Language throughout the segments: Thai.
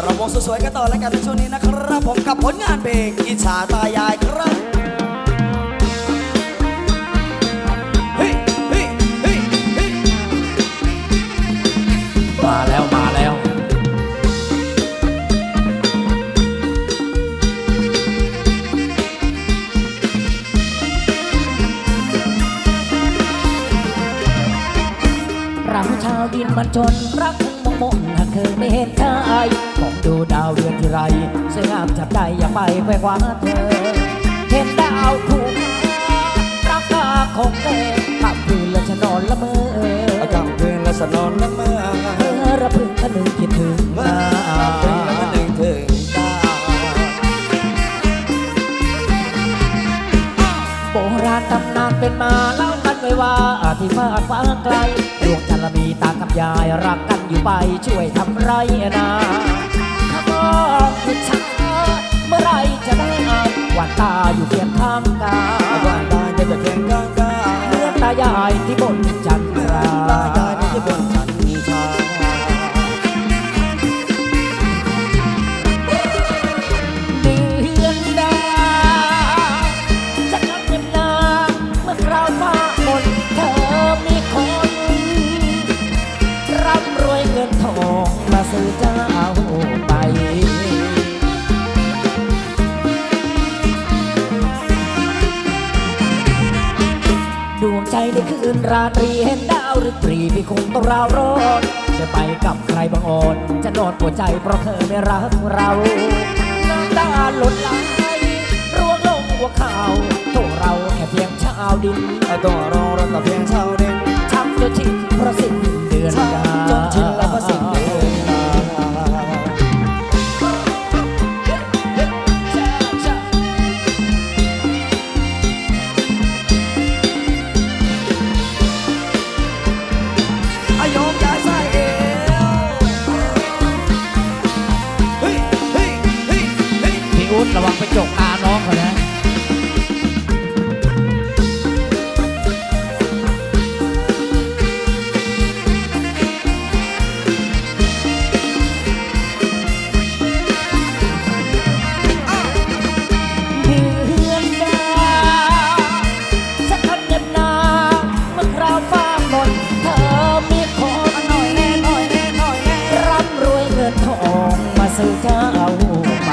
เราวงสวยๆกันต่อแล้วกันในช่วงนี้นะครับ ผมกับผลงานเพลงอิจฉาตายายครับมาแล้ว เราชาวดินมันจนรักมองมนหากเคยไม่เห็นเธอมองดูดาวเดือนที่ไรสวยงามจับใจอยากไปไปคว้าเธอ เห็นดาวถูกรักตาของเธอขับคืนและฉันนอนละเมออากาศเพลงและสนอนละเมอเธอระพึงคะนึงคิดถึงเมื่อนาพลงแล้วก็หนึ่งถึงดาโบราณตำนานเป็นมาล ว้ว่าที่ฟ้าฟ้าไกลดวงจันทร์มีตากับยายรักกันอยู่ไปช่วยทำไรนาข้ามองคือช้าเมื่อไร ใจในคืนราตรีเห็นดาวหรือปรีพี่คงต้องราวร้อนจะไปกับใครบางอ่อน จะนอนปวดใจเพราะเธอไม่รักเราน้ำตาหล่นไหลร่วงลงหัวเข่าโทษเราแค่เพียงชาวดินต้องรอเรากับเพียงชาวเด่นช้ำจนชินเพราะสิ้นเดือนช้ำ งินทองมาซื้อเจ้าไป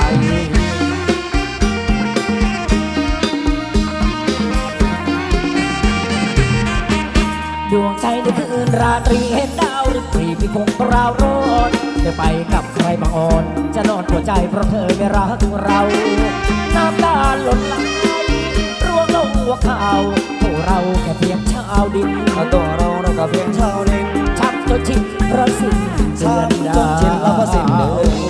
ดวงใจในคืนราตรีเห็นดาวหรือปรีพี่คงราวร้อนจะไปกับใครบางอ่อน จะนอนหัวใจเพราะเธอไม่รักเราน้ำตาหล่นไหลร่วงลงหัวเข่าพวกเราแค่เพียงชาวดินตัวเราเรากับเพียงชาว เือนจนชินเราก็สิ้นเดิม